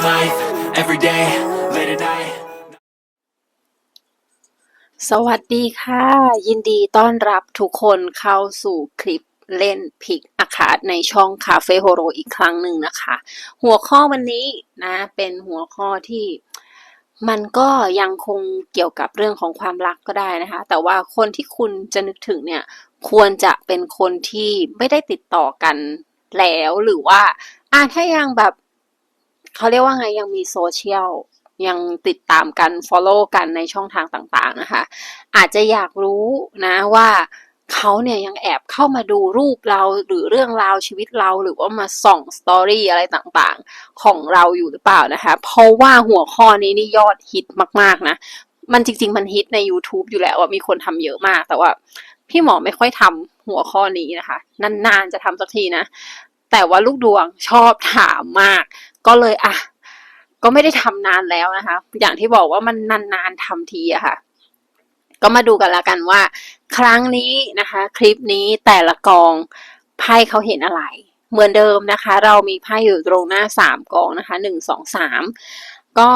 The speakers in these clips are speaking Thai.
living life every day, late at night. สวัสดีค่ะ ยินดีต้อนรับทุกคนเข้าสู่คลิปเล่นพิกอาคาดในช่องคาเฟ่โฮโรอีกครั้งหนึ่งนะคะ หัวข้อวันนี้นะเป็นหัวข้อที่มันก็ยังคงเกี่ยวกับเรื่องของความรักก็ได้นะคะ แต่ว่าคนที่คุณจะนึกถึงเนี่ย ควรจะเป็นคนที่ไม่ได้ติดต่อกันแล้วหรือว่าอ่าถ้ายังแบบ เขาเรียกว่าไงยังมีโซเชียลยังติดตามกัน follow กันในช่องทางต่างๆนะคะ อาจจะอยากรู้นะว่าเขาเนี่ยยังแอบเข้ามาดูรูปเราหรือเรื่องราวชีวิตเราหรือว่ามาส่องสตอรี่อะไรต่างๆ ของเราอยู่หรือเปล่านะคะ เพราะว่าหัวข้อนี้นี่ยอดฮิตมากๆนะ มันจริง ๆ มันฮิตใน YouTube อยู่แล้วว่ามีคนทำเยอะมาก แต่ว่าพี่หมอไม่ค่อยทำหัวข้อนี้นะคะ นานๆจะทำสักทีนะ แต่ว่าลูกดวงชอบถามมาก ก็เลยอะก็ไม่ได้ทำนานแล้วนะคะ อย่างที่บอกว่ามันนานๆทำทีอะค่ะ ก็มาดูกันละกันว่า ครั้งนี้นะคะ คลิปนี้แต่ละกองไพ่เขาเห็นอะไร เหมือนเดิมนะคะ เรามีไพ่อยู่ตรงหน้าสามกองนะคะหนึ่งสองสามก็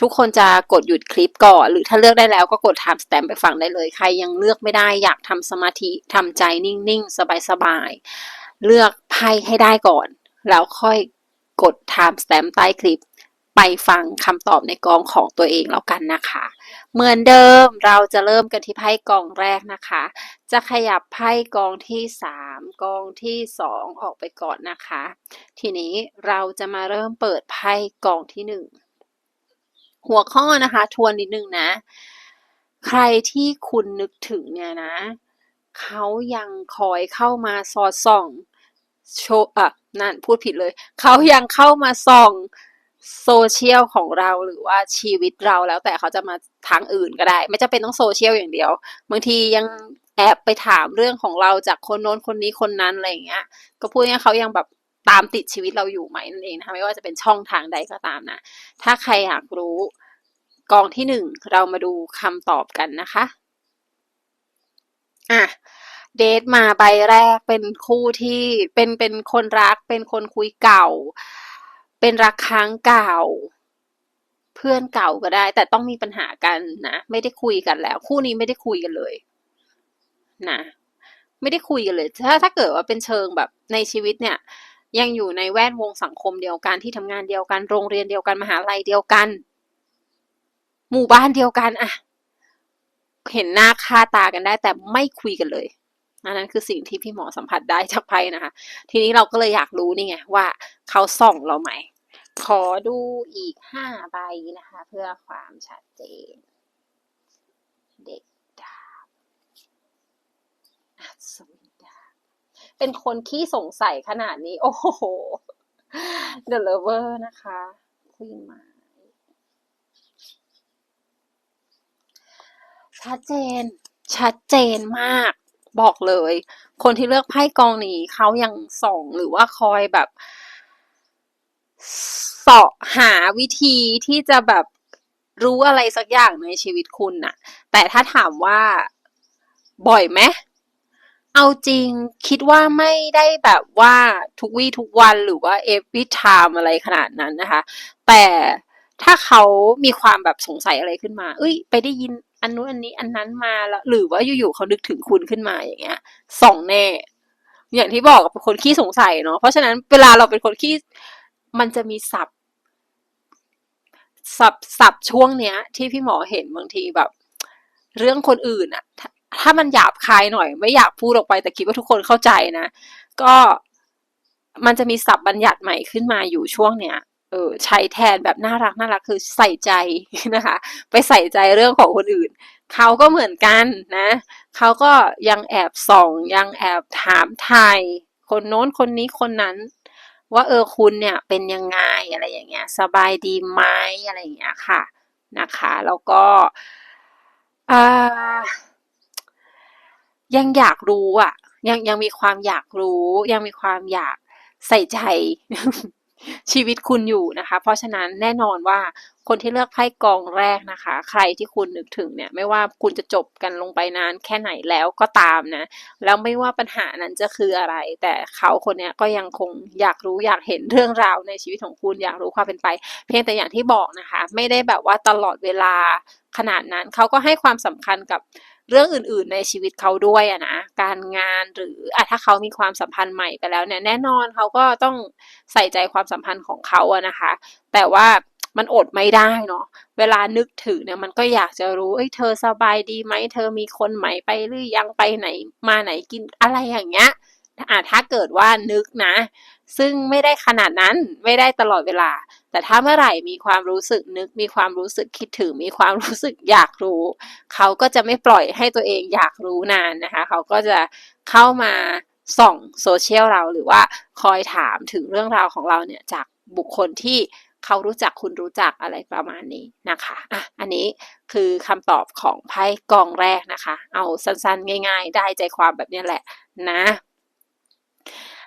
ทุกคนจะกดหยุดคลิปก่อนหรือถ้าเลือกได้แล้วก็กด time stamp ไปฟังได้เลย ใครยังเลือกไม่ได้อยากทำสมาธิทำใจนิ่งๆ สบายๆ เลือกไพ่ให้ได้ก่อน แล้วค่อยกด time stamp ใต้คลิป ไปฟังคำตอบในกองของตัวเองแล้วกันนะคะ เหมือนเดิมเราจะเริ่มกันที่ไพ่กองแรกนะคะ จะขยับไพ่กองที่สามกองที่สองออกไปก่อนนะคะ ทีนี้เราจะมาเริ่มเปิดไพ่กองที่หนึ่งหัวข้อนะคะทวนนิดนึงนะ ใครที่คุณนึกถึงเนี่ยนะเขายังคอยเข้ามาสอดส่อง โชว์อะนั่นพูดผิดเลย เขายังเข้ามาส่องโซเชียลของเราหรือว่าชีวิตเราแล้วแต่เขาจะมาทางอื่นก็ได้ ไม่จำเป็นต้องโซเชียลอย่างเดียว บางทียังแอบไปถามเรื่องของเราจากคนโน้นคนนี้คนนั้นอะไรอย่างเงี้ย ก็พูดง่ายเขายังแบบตามติดชีวิตเราอยู่ไหมนั่นเองนะคะไม่ว่าจะเป็นช่องทางใดก็ตามนะ ถ้าใครอยากรู้กองที่หนึ่งเรามาดูคำตอบกันนะคะ อะ เดทมาใบแรกเป็นคู่ที่เป็นเป็นคนรัก เป็นคนคุยเก่า เป็นรักครั้งเก่า เพื่อนเก่าก็ได้ แต่ต้องมีปัญหากันนะไม่ได้คุยกันแล้ว คู่นี้ไม่ได้คุยกันเลย นะไม่ได้คุยกันเลย ถ้าถ้าเกิดว่าเป็นเชิงแบบในชีวิตเนี่ย ยังอยู่ในแวดวงสังคมเดียวกันที่ทำงานเดียวกัน โรงเรียนเดียวกันมหาลัยเดียวกัน หมู่บ้านเดียวกันอะเห็นหน้าค่าตากันได้แต่ไม่คุยกันเลย อันนั้นคือสิ่งที่พี่หมอสัมผัสได้จากไพ่นะคะ ทีนี้เราก็เลยอยากรู้นี่ไงว่าเขาส่องเราไหม ขอดูอีกห้าใบนะคะ เพื่อความชัดเจน เด็กดาบอัศวินดาบเป็นคนขี้สงสัยขนาดนี้ โอ้โห The Lover นะคะคุยมาชัดเจน ชัดเจนมาก บอกเลย คนที่เลือกไพ่กองนี้เขายังส่องหรือว่าคอยแบบเสาะหาวิธีที่จะแบบรู้อะไรสักอย่างในชีวิตคุณน่ะ แต่ถ้าถามว่าบ่อยไหมเอาจริงคิดว่าไม่ได้แบบว่าทุกวี่ทุกวันหรือว่า every time อะไรขนาดนั้นนะคะ แต่ถ้าเขามีความแบบสงสัยอะไรขึ้นมา เอ้ย ไปได้ยิน อันนู้นอันนี้อันนั้นมาแล้วหรือว่าอยู่ๆเขานึกถึงคุณขึ้นมาอย่างเงี้ยส่องแน่ อย่างที่บอกเป็นคนขี้สงสัยเนาะเพราะฉะนั้นเวลาเราเป็นคนขี้มันจะมีศัพท์ศัพท์ศัพท์ช่วงเนี้ย ที่พี่หมอเห็นบางทีแบบ เรื่องคนอื่นอะถ้าถ้ามันหยาบคายหน่อย ไม่อยากพูดออกไปแต่คิดว่าทุกคนเข้าใจนะ ก็มันจะมีศัพท์บัญญัติใหม่ขึ้นมาอยู่ช่วงเนี้ย เออใช้แทนแบบน่ารักน่ารักคือใส่ใจนะคะ ไปใส่ใจเรื่องของคนอื่น เขาก็เหมือนกันนะ เขาก็ยังแอบส่อง ยังแอบถามไทย คนโน้นคนนี้คนนั้น ว่าเออคุณเนี่ยเป็นยังไงอะไรอย่างเงี้ย สบายดีไหมอะไรอย่างเงี้ยค่ะนะคะแล้วก็ยังอยากรู้อะ ยังยังมีความอยากรู้ ยังมีความอยากใส่ใจ ชีวิตคุณอยู่นะคะ เพราะฉะนั้นแน่นอนว่าคนที่เลือกไพ่กองแรกนะคะ ใครที่คุณนึกถึงเนี่ยไม่ว่าคุณจะจบกันลงไปนานแค่ไหนแล้วก็ตามนะ แล้วไม่ว่าปัญหานั้นจะคืออะไร แต่เขาคนนี้ก็ยังคงอยากรู้อยากเห็นเรื่องราวในชีวิตของคุณอยากรู้ความเป็นไป เพียงแต่อย่างที่บอกนะคะ ไม่ได้แบบว่าตลอดเวลาขนาดนั้นเขาก็ให้ความสำคัญกับ เรื่องอื่นๆในชีวิตเขาด้วยอะนะการงานหรืออะถ้าเขามีความสัมพันธ์ใหม่ไปแล้วเนี่ยแน่นอนเขาก็ต้องใส่ใจความสัมพันธ์ของเขาอะนะคะ แต่ว่ามันอดไม่ได้เนาะเวลานึกถึงเนี่ยมันก็อยากจะรู้เอ้ยเธอสบายดีไหมเธอมีคนใหม่ไปหรือยังไปไหนมาไหนกินอะไรอย่างเงี้ยอะถ้าเกิดว่านึกนะ ซึ่งไม่ได้ขนาดนั้นไม่ได้ตลอดเวลา แต่ถ้าเมื่อไหร่มีความรู้สึกนึก มีความรู้สึกคิดถึง มีความรู้สึกอยากรู้ เขาก็จะไม่ปล่อยให้ตัวเองอยากรู้นานนะคะ เขาก็จะเข้ามาส่องโซเชียลเราหรือว่าคอยถามถึงเรื่องราวของเราเนี่ยจากบุคคลที่เขารู้จักคุณรู้จักอะไรประมาณนี้นะคะอะอันนี้คือคำตอบของไพ่กองแรกนะคะ เอาสั้นๆ ง่าย ๆ ได้ใจความแบบนี้แหละนะ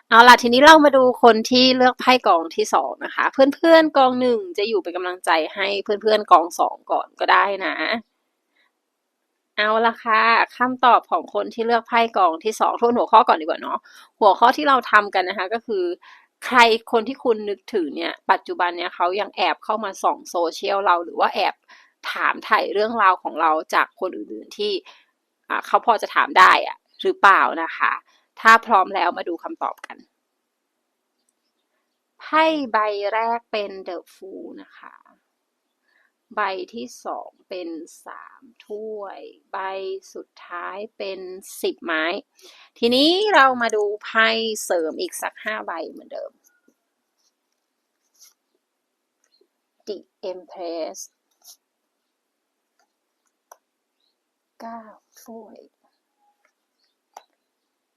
เอาล่ะทีนี้เรามาดูคนที่เลือกไพ่กองที่สองนะคะ เพื่อนๆกองหนึ่งจะอยู่เป็นกำลังใจให้เพื่อนๆกองสองก่อนก็ได้นะ เอาละค่ะคำตอบของคนที่เลือกไพ่กองที่สองทวนหัวข้อก่อนดีกว่าเนาะหัวข้อที่เราทำกันนะคะก็คือใครคนที่คุณนึกถึงเนี่ย ปัจจุบันเนี่ยเขายังแอบเข้ามาส่องโซเชียลเราหรือว่าแอบถามถ่ายเรื่องราวของเราจากคนอื่นๆที่อ่าเขาพอจะถามได้อะหรือเปล่านะคะ ถ้าพร้อมแล้วมาดูคำตอบกัน ไพ่ใบแรกเป็น The Fool นะคะ ใบที่สองเป็นสามถ้วย ใบสุดท้ายเป็นสิบไม้ ทีนี้เรามาดูไพ่เสริมอีกสักห้าใบเหมือนเดิม The Empress เก้าถ้วย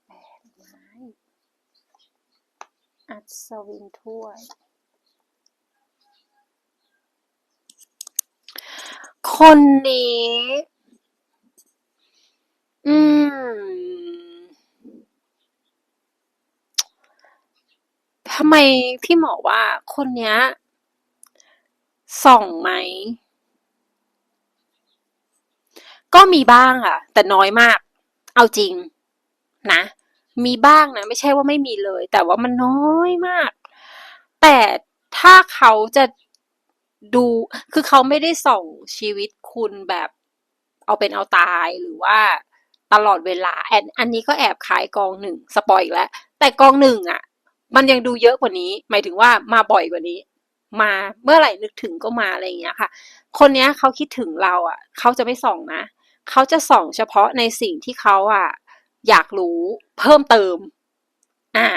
แปดไม้ อัศวินถ้วย คนนี้ อืมทำไมพี่หมอว่าคนเนี้ย ส่องไหม ก็มีบ้างค่ะ แต่น้อยมาก เอาจริง นะ มีบ้างนะ ไม่ใช่ว่าไม่มีเลย แต่ว่ามันน้อยมาก แต่ถ้าเขาจะดูคือเขาไม่ได้ส่งชีวิตคุณแบบเอาเป็นเอาตายหรือว่าตลอดเวลาแอนอันนี้ก็แอบขายกองหนึ่งสปอยอีกแล้ว แต่กองหนึ่งอะ มันยังดูเยอะกว่านี้ หมายถึงว่ามาบ่อยกว่านี้ มาเมื่อไหร่นึกถึงก็มาอะไรอย่างเงี้ยค่ะ คนเนี้ยเขาคิดถึงเราอะ เขาจะไม่ส่องนะ เขาจะส่องเฉพาะในสิ่งที่เขาอะ อยากรู้เพิ่มเติม อ่า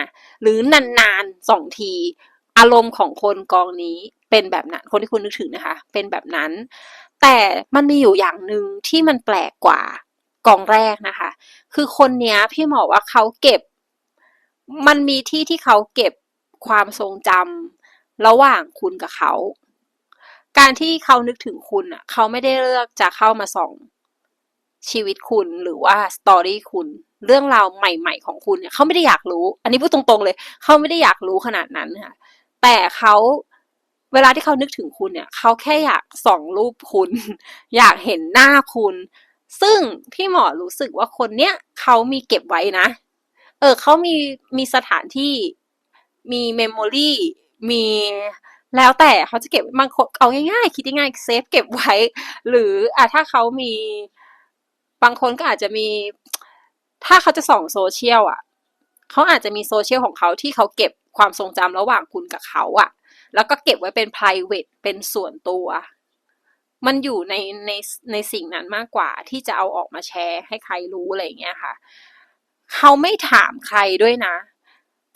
หรือนานๆสองที อารมณ์ของคนกองนี้เป็นแบบนั้น คนที่คุณนึกถึงนะคะ เป็นแบบนั้น แต่มันมีอยู่อย่างหนึ่งที่มันแปลกกว่ากองแรกนะคะ คือคนเนี้ยพี่หมอว่าเขาเก็บ มันมีที่ที่เขาเก็บความทรงจำระหว่างคุณกับเขา การที่เขานึกถึงคุณอะ เขาไม่ได้เลือกจะเข้ามาส่อง ชีวิตคุณหรือว่าสตอรี่คุณ เรื่องราวใหม่ ๆ ของคุณเนี่ยเขาไม่ได้อยากรู้ อันนี้พูดตรงๆเลย เขาไม่ได้อยากรู้ขนาดนั้นค่ะ แต่เขาเวลาที่เขานึกถึงคุณเนี่ย เขาแค่อยากส่องรูปคุณ อยากเห็นหน้าคุณ ซึ่งพี่หมอรู้สึกว่าคนเนี้ยเขามีเก็บไว้นะ เออเขามีมีสถานที่มีเมมโมรีมีแล้วแต่เขาจะเก็บบางคนเอาง่ายๆ คิดง่ายๆเซฟเก็บไว้ หรืออะถ้าเขามี บางคนก็อาจจะมี ถ้าเขาจะส่องโซเชียลอะ เขาอาจจะมีโซเชียลของเขาที่เขาเก็บความทรงจำระหว่างคุณกับเขาอะ แล้วก็เก็บไว้เป็น private เป็นส่วนตัว มันอยู่ในในในสิ่งนั้นมากกว่าที่จะเอาออกมาแชร์ให้ใครรู้อะไรอย่างเงี้ยค่ะ เขาไม่ถามใครด้วยนะ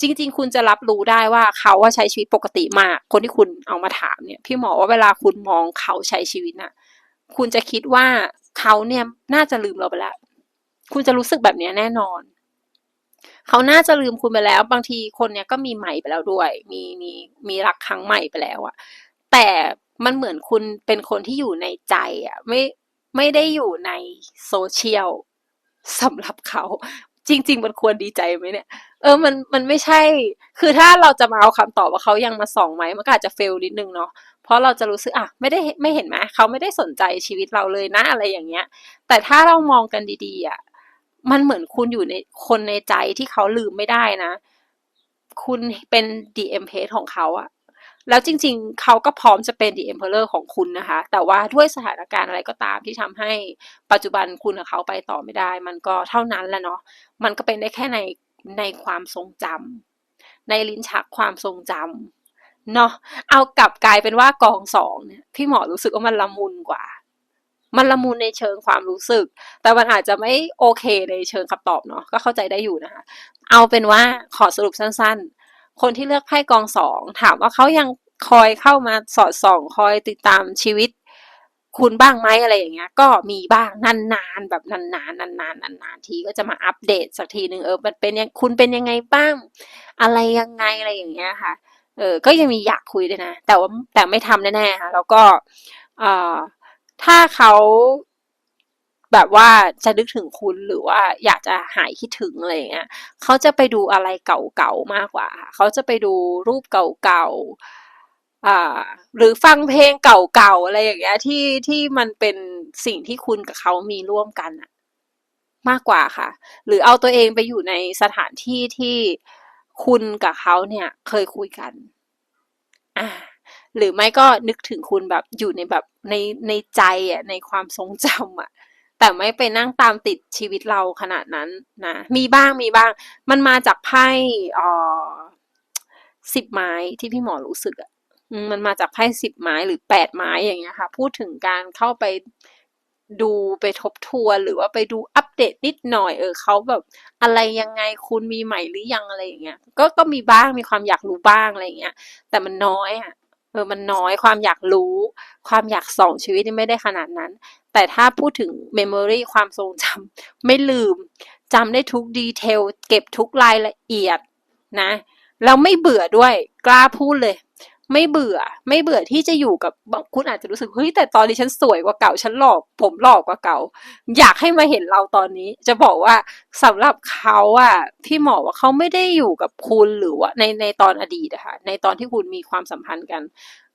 จริง ๆ คุณจะรับรู้ได้ว่าเขาว่าใช้ชีวิตปกติมาก คนที่คุณเอามาถามเนี่ย พี่หมอว่าเวลาคุณมองเขาใช้ชีวิตน่ะ คุณจะคิดว่า เขาเนี่ยน่าจะลืมเราไปแล้ว คุณจะรู้สึกแบบนี้แน่นอน เขาน่าจะลืมคุณไปแล้ว บางทีคนเนี้ยก็มีใหม่ไปแล้วด้วย มีมีมีรักครั้งใหม่ไปแล้วอะแต่มันเหมือนคุณเป็นคนที่อยู่ในใจอะไม่ไม่ได้อยู่ในโซเชียลสำหรับเขา จริง ๆ มันควรดีใจไหมเนี่ย เออมันมันไม่ใช่ คือถ้าเราจะมาเอาคำตอบว่าเขายังมาส่องไหมมันก็อาจจะเฟลนิดนึงเนาะเพราะเราจะรู้สึกอะไม่ได้ไม่เห็นไหมเขาไม่ได้สนใจชีวิตเราเลยนะอะไรอย่างเงี้ย แต่ถ้าเรามองกันดีๆอะมันเหมือนคุณอยู่ในคนในใจที่เขาลืมไม่ได้นะ คุณเป็น DM page ของเขาอะ แล้วจริงๆ เขาก็พร้อมจะเป็น The Emperor ของคุณนะคะ แต่ว่าด้วยสถานการณ์อะไรก็ตามที่ทำให้ปัจจุบันคุณกับเขาไปต่อไม่ได้ มันก็เท่านั้นแหละเนาะ มันก็เป็นได้แค่ในในความทรงจำในลิ้นชักความทรงจำเนาะ เอากลับกลายเป็นว่ากองสองเนี่ยพี่หมอรู้สึกว่ามันละมุนกว่า มันละมุนในเชิงความรู้สึก แต่มันอาจจะไม่โอเคในเชิงคำตอบเนาะ ก็เข้าใจได้อยู่นะคะ เอาเป็นว่าขอสรุปสั้น ๆ คนที่เลือกไพ่กองสองถามว่าเขายังคอยเข้ามาสอดส่อง คอยติดตามชีวิต คุณบ้างไหมอะไรอย่างเงี้ย ก็มีบ้างนานๆแบบนานๆนานๆนานๆทีก็จะมาอัปเดตสักทีหนึ่งเออมันเป็นยังคุณเป็นยังไงบ้าง อะไรยังไงอะไรอย่างเงี้ยค่ะ เออ ก็ยังมีอยากคุยด้วยนะ แต่ว่าแต่ไม่ทำแน่ๆค่ะแล้วก็เอ่อถ้าเขา แบบว่าจะนึกถึงคุณหรือว่าอยากจะหายคิดถึงอะไรเงี้ยเขาจะไปดูอะไรเก่าๆมากกว่าเขาจะไปดูรูปเก่าๆอ่าหรือฟังเพลงเก่าๆอะไรอย่างเงี้ยที่ที่มันเป็นสิ่งที่คุณกับเขามีร่วมกันอะมากกว่าค่ะ หรือเอาตัวเองไปอยู่ในสถานที่ที่คุณกับเขาเนี่ยเคยคุยกัน อ่า หรือไม่ก็นึกถึงคุณแบบอยู่ในแบบในในใจอะในความทรงจำอะ แต่ไม่ไปนั่งตามติดชีวิตเราขนาดนั้นนะ มีบ้างมีบ้าง มันมาจากไพ่เออสิบไม้ที่พี่หมอรู้สึกอะมมันมาจากไพ่สิบไม้หรือแปดไม้อย่างเงี้ยค่ะ พูดถึงการเข้าไปดูไปทบทวนหรือว่าไปดูอัปเดตนิดหน่อยเออเขาแบบ อะไรยังไงคุณมีใหม่หรือยังอะไรอย่างเงี้ยก็ก็มีบ้างมีความอยากรู้บ้างอะไรอย่างเงี้ย แต่มันน้อยอะ เออมันน้อยความอยากรู้ ความอยากส่องชีวิตนี่ไม่ได้ขนาดนั้น แต่ถ้าพูดถึงเมมโมรีความทรงจำไม่ลืมจำได้ทุกดีเทลเก็บทุกรายละเอียดนะแล้วไม่เบื่อด้วยกล้าพูดเลย ไม่เบื่อ ไม่เบื่อที่จะอยู่กับบางคุณอาจจะรู้สึกเฮ้ยแต่ตอนนี้ฉันสวยกว่าเก่าฉันหลอกผมหลอกกว่าเก่า อยากให้มาเห็นเราตอนนี้ จะบอกว่าสำหรับเขาอะพี่หมอว่าเขาไม่ได้อยู่กับคุณหรือว่าในในตอนอดีตอะค่ะในตอนที่คุณมีความสัมพันธ์กัน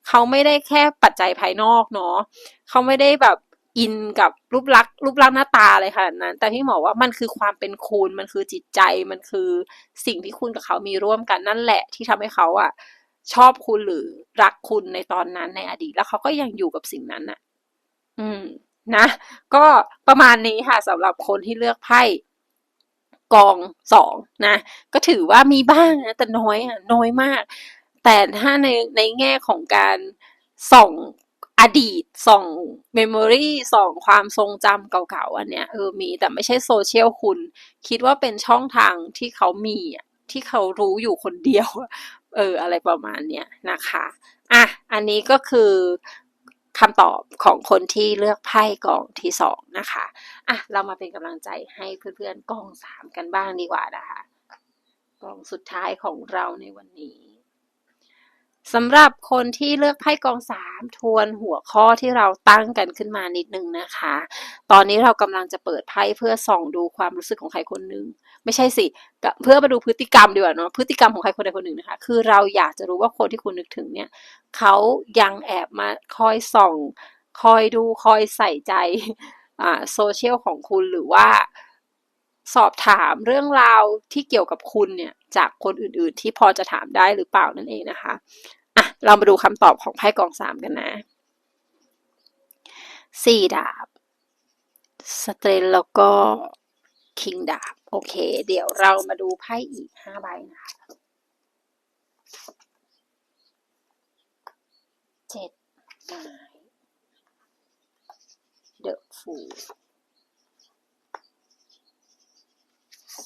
เขาไม่ได้แค่ปัจจัยภายนอกเนาะเขาไม่ได้แบบอินกับรูปลักษณ์รูปลักษณ์หน้าตาอะไรขนาดนั้น แต่พี่หมอว่ามันคือความเป็นคุณมันคือจิตใจมันคือสิ่งที่คุณกับเขามีร่วมกันนั่นแหละที่ทำให้เขาอะ ชอบคุณหรือรักคุณในตอนนั้นในอดีต แล้วเขาก็ยังอยู่กับสิ่งนั้นอะอืม นะ ก็ประมาณนี้ค่ะสำหรับคนที่เลือกไพ่กองสองนะ ก็ถือว่ามีบ้างนะแต่น้อยอะน้อยมาก แต่ถ้าในในแง่ของการส่องอดีตส่องเมมโมรีส่องความทรงจำเก่าๆอันเนี้ยเออมีแต่ไม่ใช่โซเชียลคุณ คิดว่าเป็นช่องทางที่เขามีอะที่เขารู้อยู่คนเดียว เอออะไรประมาณเนี้ยนะคะอะอันนี้ก็คือคำตอบของคนที่เลือกไพ่กองที่สองนะคะอะเรามาเป็นกำลังใจให้เพื่อนๆกองสามกันบ้างดีกว่านะคะกองสุดท้ายของเราในวันนี้ สำหรับคนที่เลือกไพ่กองสามทวนหัวข้อที่เราตั้งกันขึ้นมานิดนึงนะคะ ตอนนี้เรากำลังจะเปิดไพ่เพื่อส่องดูความรู้สึกของใครคนหนึ่งไม่ใช่สิเพื่อมาดูพฤติกรรมดีกว่าเนาะพฤติกรรมของใครคนใดคนหนึ่งนะคะ คือเราอยากจะรู้ว่าคนที่คุณนึกถึงเนี่ยเขายังแอบมาคอยส่อง คอยดูคอยใส่ใจอ่าโซเชียลของคุณหรือว่าสอบถามเรื่องราวที่เกี่ยวกับคุณเนี่ยจากคนอื่นๆ ที่พอจะถามได้หรือเปล่านั่นเองนะคะอะ เรามาดูคำตอบของไพ่กองสามกันนะสี่ดาบสเตรนแล้วก็คิงดาบโอเค เดี๋ยวเรามาดูไพ่อีกห้าใบนะคะเจ็ดไม้เดอะฟู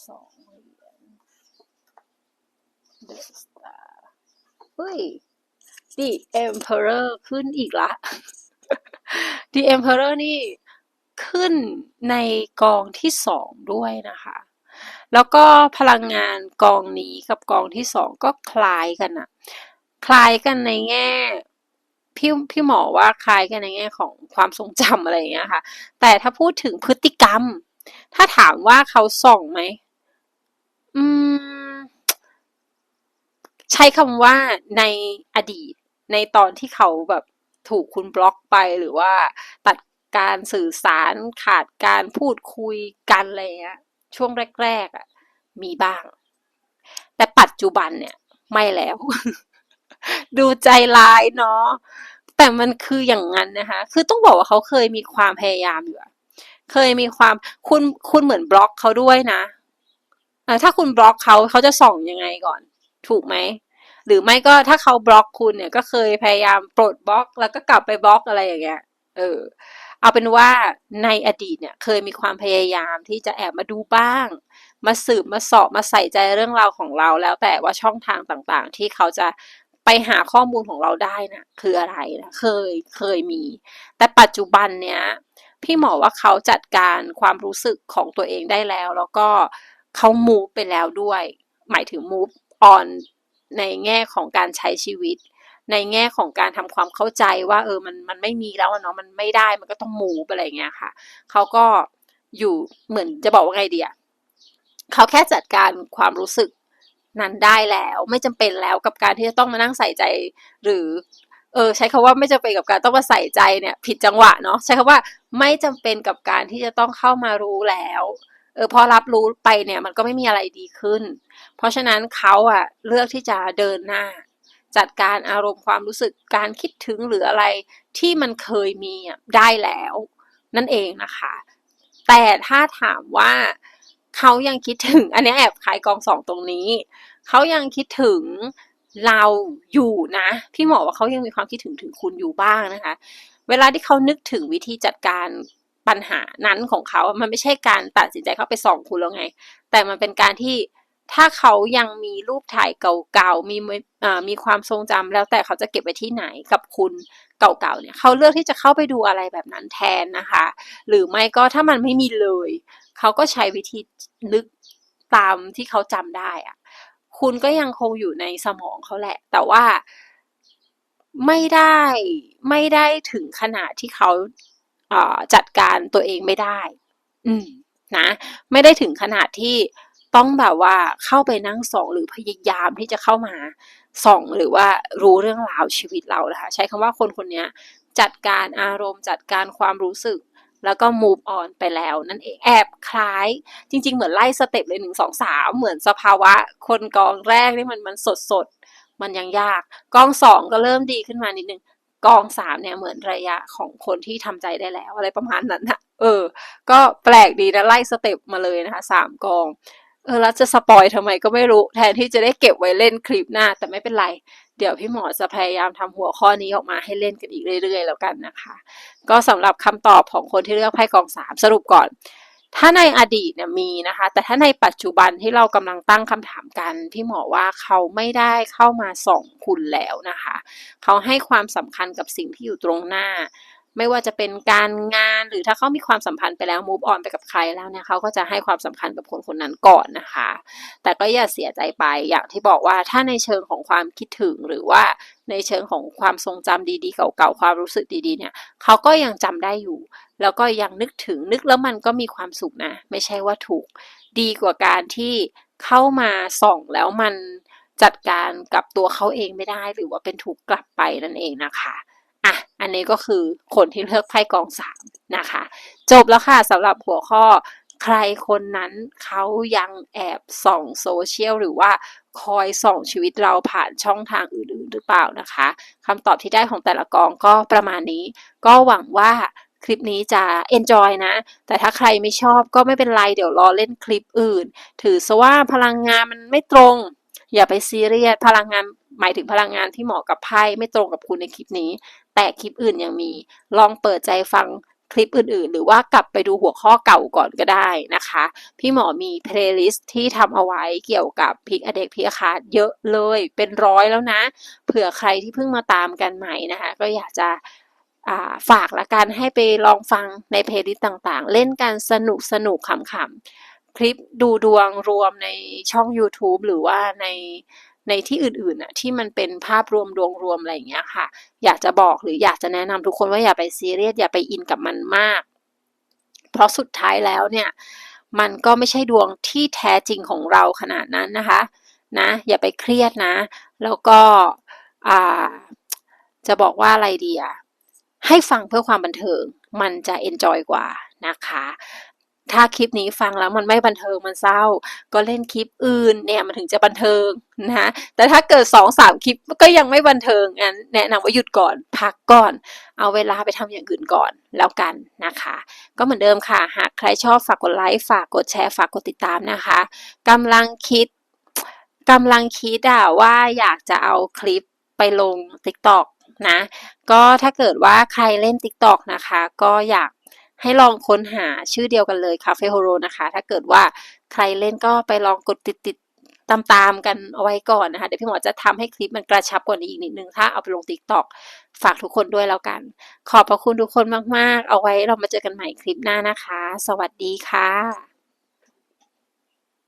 สองเหรียญเดอะสตาร์เฮ้ย The Emperor ขึ้นอีกละ The Emperor นี่ขึ้นในกองที่สองด้วยนะคะ แล้วก็พลังงานกองนี้กับกองที่สองก็คล้ายกันอะคล้ายกันในแง่พี่พี่หมอว่าคล้ายกันในแง่ของความทรงจำอะไรเงี้ยค่ะ แต่ถ้าพูดถึงพฤติกรรม ถ้าถามว่าเขาส่องไหม อืม ใช้คำว่าในอดีต ในตอนที่เขาแบบถูกคุณบล็อกไปหรือว่าตัดการสื่อสารขาดการพูดคุยกันอะไรเงี้ยช่วงแรกๆอะมีบ้าง แต่ปัจจุบันเนี่ยไม่แล้ว ดูใจร้ายเนาะแต่มันคืออย่างนั้นนะคะ คือต้องบอกว่าเขาเคยมีความพยายามอยู่เคยมีความคุณคุณเหมือนบล็อกเขาด้วยนะอ่ถ้าคุณบล็อกเขาเขาจะส่องยังไงก่อน ถูกไหม หรือไม่ก็ถ้าเขาบล็อกคุณเนี่ยก็เคยพยายามปลดบล็อกแล้วก็กลับไปบล็อกอะไรอย่างเงี้ย เออ เอาเป็นว่าในอดีตเนี่ยเคยมีความพยายามที่จะแอบมาดูบ้าง มาสืบมาสอบมาใส่ใจเรื่องราวของเราแล้วแต่ว่าช่องทางต่างๆ ที่เขาจะไปหาข้อมูลของเราได้นะคืออะไรนะเคยเคยมี แต่ปัจจุบันเนี้ยพี่หมอว่าเขาจัดการความรู้สึกของตัวเองได้แล้ว แล้วก็เขามูฟไปแล้วด้วย หมายถึง move on ในแง่ของการใช้ชีวิต ในแง่ของการทำความเข้าใจว่า เออมันมันไม่มีแล้วเนาะมันไม่ได้มันก็ต้องมูฟอะไรเงี้ยค่ะเขาก็อยู่เหมือนจะบอกว่าไงเดีอะเขาแค่จัดการความรู้สึกนั้นได้แล้วไม่จำเป็นแล้วกับการที่จะต้องมานั่งใส่ใจ หรือ เออ ใช้คาว่าไม่จำเป็นกับการต้องมาใส่ใจเนี่ย ผิดจังหวะเนาะใช้คาว่าไม่จำเป็นกับการที่จะต้องเข้ามารู้แล้ว เออพอรับรู้ไปเนี่ยมันก็ไม่มีอะไรดีขึ้น เพราะฉะนั้นเขาอะเลือกที่จะเดินหน้า จัดการอารมณ์ความรู้สึกการคิดถึงหรืออะไรที่มันเคยมีอะได้แล้ว นั่นเองนะคะ แต่ถ้าถามว่าเขายังคิดถึง อันนี้แอบขายกองสองตรงนี้ เขายังคิดถึงเราอยู่นะพี่หมอว่าเขายังมีความคิดถึงถึงคุณอยู่บ้างนะคะ เวลาที่เขานึกถึงวิธีจัดการ ปัญหานั้นของเขา มันไม่ใช่การตัดสินใจเข้าไปส่องคุณแล้วไง แต่มันเป็นการที่ถ้าเขายังมีรูปถ่ายเก่าๆ มีมีความทรงจำแล้วแต่เขาจะเก็บไว้ที่ไหนกับคุณเก่าๆ เนี่ย เขาเลือกที่จะเข้าไปดูอะไรแบบนั้นแทนนะคะ หรือไม่ก็ถ้ามันไม่มีเลย เขาก็ใช้วิธีนึกตามที่เขาจำได้อะคุณก็ยังคงอยู่ในสมองเขาแหละ แต่ว่าไม่ได้ไม่ได้ถึงขนาดที่เขา จัดการตัวเองไม่ได้ อืมนะ ไม่ได้ถึงขนาดที่ต้องแบบว่าเข้าไปนั่งส่องหรือพยายามที่จะเข้ามาส่องหรือว่ารู้เรื่องราวชีวิตเรานะคะ ใช้คำว่าคนคนนี้จัดการอารมณ์ จัดการความรู้สึก แล้วก็ move on ไปแล้วนั่นเองแอบคล้าย จริง ๆ เหมือนไล่สเต็ปเลยหนึ่งสองสามเหมือนสภาวะ คนกองแรกนี่มันมันสดสดมันยังยาก กองสองก็เริ่มดีขึ้นมานิดนึง กองสามเนี่ยเหมือนระยะของคนที่ทำใจได้แล้ว อะไรประมาณนั้นนะเออ ก็แปลกดีนะไล่สเต็ปมาเลยนะคะสามกองเออแล้วจะสปอยทำไมก็ไม่รู้แทนที่จะได้เก็บไว้เล่นคลิปหน้า แต่ไม่เป็นไร เดี๋ยวพี่หมอจะพยายามทำหัวข้อนี้ออกมาให้เล่นกันอีกเรื่อยๆแล้วกันนะคะ ก็สำหรับคำตอบของคนที่เลือกไพ่กองสามสรุปก่อน ถ้าในอดีตเนี่ยมีนะคะ แต่ถ้าในปัจจุบันที่เรากำลังตั้งคำถามกัน พี่หมอว่าเขาไม่ได้เข้ามาส่องคุณแล้วนะคะ เขาให้ความสำคัญกับสิ่งที่อยู่ตรงหน้า ไม่ว่าจะเป็นการงานหรือถ้าเขามีความสัมพันธ์ไปแล้ว move on ไปกับใครแล้วเนี่ยเขาก็จะให้ความสำคัญกับคนคนนั้นก่อนนะคะ แต่ก็อย่าเสียใจไปอย่างที่บอกว่าถ้าในเชิงของความคิดถึงหรือว่าในเชิงของความทรงจำดีๆ เก่าๆความรู้สึกดีๆเนี่ยเขาก็ยังจำได้อยู่ แล้วก็ยังนึกถึงนึกแล้วมันก็มีความสุขนะ ไม่ใช่ว่าถูก ดีกว่าการที่เข้ามาส่องแล้วมันจัดการกับตัวเขาเองไม่ได้ หรือว่าเป็นถูกกลับไปนั่นเองนะคะอะอันนี้ก็คือคนที่เลือกไพ่กองสามนะคะ จบแล้วค่ะสำหรับหัวข้อใครคนนั้นเขายังแอบส่องโซเชียลหรือว่าคอยส่องชีวิตเราผ่านช่องทางอื่นๆหรือเปล่านะคะคำตอบที่ได้ของแต่ละกองก็ประมาณนี้ ก็หวังว่า คลิปนี้จะ enjoy นะ แต่ถ้าใครไม่ชอบก็ไม่เป็นไรเดี๋ยวรอเล่นคลิปอื่น ถือซะว่าพลังงานมันไม่ตรง อย่าไปซีเรียสพลังงานหมายถึงพลังงานที่เหมาะกับไพ่ไม่ตรงกับคุณในคลิปนี้ แต่คลิปอื่นยังมี ลองเปิดใจฟังคลิปอื่นๆ หรือว่ากลับไปดูหัวข้อเก่าก่อนก็ได้นะคะ พี่หมอมีเพลย์ลิสต์ที่ทำเอาไว้เกี่ยวกับพิกอเด็กพิกคาเยอะเลยเป็นร้อยแล้วนะ เผื่อใครที่เพิ่งมาตามกันใหม่นะคะ ก็อยากจะ ฝากละกันให้ไปลองฟังในเพลย์ลิสต์ต่างๆ เล่นกันสนุกสนุกขำๆ คลิปดูดวงรวมในช่อง YouTube หรือว่าในในที่อื่นๆน่ะที่มันเป็นภาพรวมดวงรวมอะไรอย่างเงี้ยค่ะ อยากจะบอกหรืออยากจะแนะนำทุกคนว่าอย่าไปซีเรียสอย่าไปอินกับมันมาก เพราะสุดท้ายแล้วเนี่ย มันก็ไม่ใช่ดวงที่แท้จริงของเราขนาดนั้นนะคะนะอย่าไปเครียดนะ แล้วก็จะบอกว่าอะไรดีอะ ให้ฟังเพื่อความบันเทิง มันจะเอนจอยกว่านะคะ ถ้าคลิปนี้ฟังแล้วมันไม่บันเทิงมันเศร้า ก็เล่นคลิปอื่นเนี่ยมันถึงจะบันเทิงนะคะแต่ถ้าเกิดสองสามคลิปก็ยังไม่บันเทิงงั้นแนะนำว่าหยุดก่อนพักก่อน เอาเวลาไปทำอย่างอื่นก่อนแล้วกันนะคะ ก็เหมือนเดิมค่ะ หากใครชอบฝากกดไลค์ฝากกดแชร์ฝากกดติดตามนะคะกำลังคิดกำลังคิดอะว่าอยากจะเอาคลิปไปลง TikTok นะ ก็ถ้าเกิดว่าใครเล่น TikTok นะคะ ก็อยากให้ลองค้นหาชื่อเดียวกันเลย Cafe Horo นะคะ ถ้าเกิดว่าใครเล่นก็ไปลองกดติดติดตามตามๆกันเอาไว้ก่อนนะคะ เดี๋ยวพี่หมอจะทำให้คลิปมันกระชับกว่านี้อีกนิดนึง ถ้าเอาไปลง TikTok ฝากทุกคนด้วยแล้วกัน ขอบพระคุณทุกคนมากๆ เอาไว้เรามาเจอกันใหม่คลิปหน้านะคะ สวัสดีค่ะ